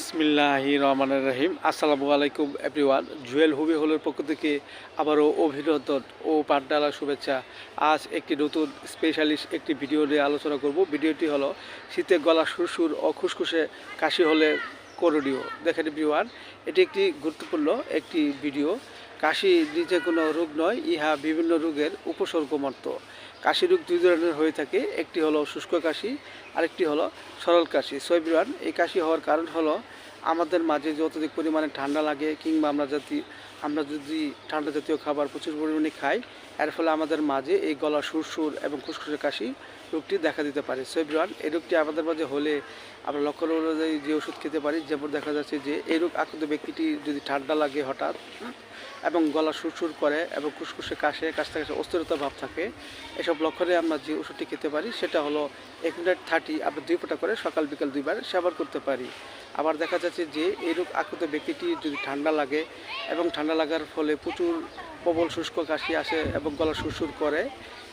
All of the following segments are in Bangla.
ইসমিল্লাহি রহমানের রহিম। আসসালামু আলাইকুম, এভরিওয়ান। জুয়েল হুবি হলের পক্ষ থেকে আবারও অভিনন্দন ও পাঠডালা শুভেচ্ছা। আজ একটি নতুন স্পেশালিস্ট একটি ভিডিও নিয়ে আলোচনা করব। ভিডিওটি হল শীতে গলা সুরসুর ও খুসখুসে কাশি হলে করণীয়। দেখেন, এভরিওয়ান, এটি একটি গুরুত্বপূর্ণ একটি ভিডিও কাশি নিজে কোনো রোগ নয়, ইহা বিভিন্ন রোগের উপসর্গ মাত্র কাশি রোগ দুই ধরনের হয়ে থাকে, একটি হলো শুষ্ক কাশি, আরেকটি হলো সরল কাশি। সৈবিরান এই কাশি হওয়ার কারণ হলো আমাদের মাঝে যতদিক পরিমাণে ঠান্ডা লাগে কিংবা আমরা যদি আমরা যদি ঠান্ডা জাতীয় খাবার প্রচুর পরিমাণে খাই, এর ফলে আমাদের মাঝে এই গলা সুরসুর এবং খুসখুসে কাশি রোগটি দেখা দিতে পারে। সৈবিরান এই রোগটি আমাদের মাঝে হলে আমরা লক্ষণ অনুযায়ী যে ওষুধ খেতে পারি, যেমন দেখা যাচ্ছে যে এই রোগ আক্রান্ত ব্যক্তিটি যদি ঠান্ডা লাগে হঠাৎ এবং গলা সুরসুর করে এবং খুসখুসে কাশে, কাশতে কাশে অস্থিরতা ভাব থাকে, এসব লক্ষণে আমরা যে ওষুধটি খেতে পারি, সেটা হলো এক মিনিট থার্টি আমরা দুই ফোঁটা করে সকাল, বিকাল দুইবার সেবন করতে পারি। আবার দেখা যাচ্ছে যে এই রোগ আক্রান্ত ব্যক্তিটি যদি ঠান্ডা লাগে এবং ঠান্ডা লাগার ফলে প্রচুর প্রবল শুষ্ক কাশি আসে এবং গলা সুরসুর করে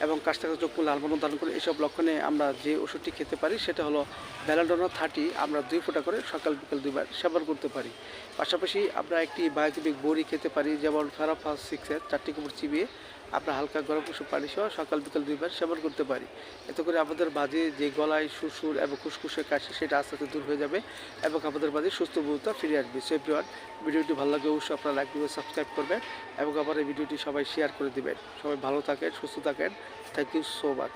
এবং কাছ থেকে চোখ লাল বর্ণ ধারণ করে এইসব লক্ষণে আমরা যে ওষুধটি খেতে পারি সেটা হলো ব্যালাডোনা থার্টি আমরা দুই ফোঁটা করে সকাল, বিকাল দুইবার সেবন করতে পারি। পাশাপাশি আমরা একটি বায়োটিবিক বড়ি খেতে পারি, যেমন ফেরাফাস সিক্সের চারটি কুমড় চিবিয়ে আমরা হালকা গরম কুসুম পানি সহ সকাল বিকাল দুইবার সেবন করতে পারি। এতে করে আমাদের বাজে যে গলায় সুসুর এবং খুসখুসে কাশি সেটা আস্তে আস্তে দূর হয়ে যাবে এবং আমাদের বাজে সুস্থ বোধতা ফিরে আসবে। সো ভিডিওটি ভালো লাগে অবশ্যই আপনারা লাইক দিবেন সাবস্ক্রাইব করবেন এবং আবার এই ভিডিওটি সবাই শেয়ার করে দিবেন। সবাই ভালো থাকেন, সুস্থ থাকেন। Thank you so much